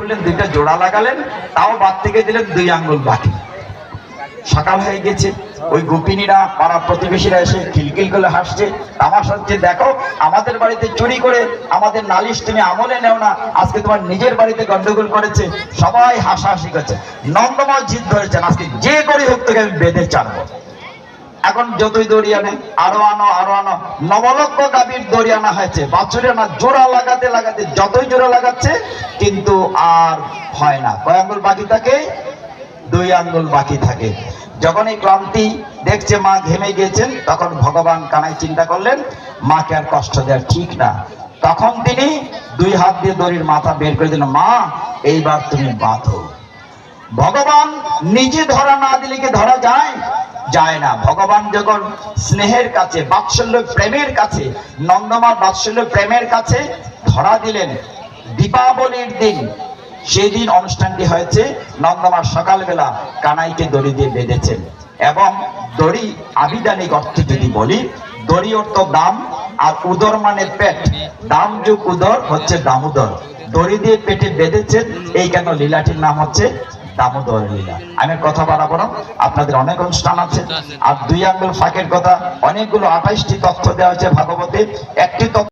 করলেন, দুইটা জোড়া লাগালেন, তাও বাদ থেকে দিলেন দুই আঙ্গুল বাকি সকাল হয়ে গেছে, ওই গোপিনীরা, পাড়া প্রতিবেশীরা এসে খিলখিল করে হাসছে। তামাশা হচ্ছে, দেখো, আমাদের বাড়িতে চুরি করে আমাদের নালিশ তুমি আমলে নেও না, আজকে তোমার নিজের বাড়িতে গন্ডগোল করেছে, সবাই হাসাহাসি করছে। নন্দময় জিদ ধরেছেন, আজকে যে করে হোক তোকে আমি বেঁধে চানবো এখন যতই দড়ি আনে, আরও আনো আরও আনো। নবলক্ষ গাভীর দড়ি আনা হয়েছে। বাছুরে আনা জোড়া লাগাতে লাগাতে, যতই জোড়া লাগাচ্ছে, কিন্তু আর হয় না। কয় আঙ্গুল বাকি থাকে? দুই আঙ্গুল বাকি থাকে। যখন এই ক্লান্তি দেখছে মা ঘেমে গিয়েছেন, তখন ভগবান কানাই চিন্তা করলেন, মাকে আর কষ্ট দেওয়া ঠিক না। তখন তিনি দুই হাত দিয়ে দড়ির মাথা বের করে দিলেন, মা, এইবার তুমি বাঁধো। ভগবান নিজে ধরা না দিলে কি ধরা যায়? যায় না। ভগবান যখন স্নেহের কাছে, বাৎসল্য প্রেমের কাছে, নন্দমা বাৎসল্য প্রেমের কাছে ধরা দিলেন দীপাবলির দিন সেই দিন অনুষ্ঠানটি হয়েছে। নন্দমা সকালবেলা কানাইকে দড়ি দিয়ে বেঁধেছেন এবং দড়ি আবিধানিক অর্থে যদি বলি দড়ি অর্থ দাম আর উদর মানে পেট। দাম যুগ উদর হচ্ছে দামোদর। দড়ি দিয়ে পেটে বেঁধেছেন, এই কেন লীলাটির নাম হচ্ছে দামোদর লীলা আমি কথা বাড়াবো না, আপনাদের অনেক অনুষ্ঠান আছে। আর দুই আঙ্গুল ফাঁকের কথা, অনেকগুলো আঠাইশটি তথ্য দেওয়া হয়েছে ভাগবতে একটি তথ্য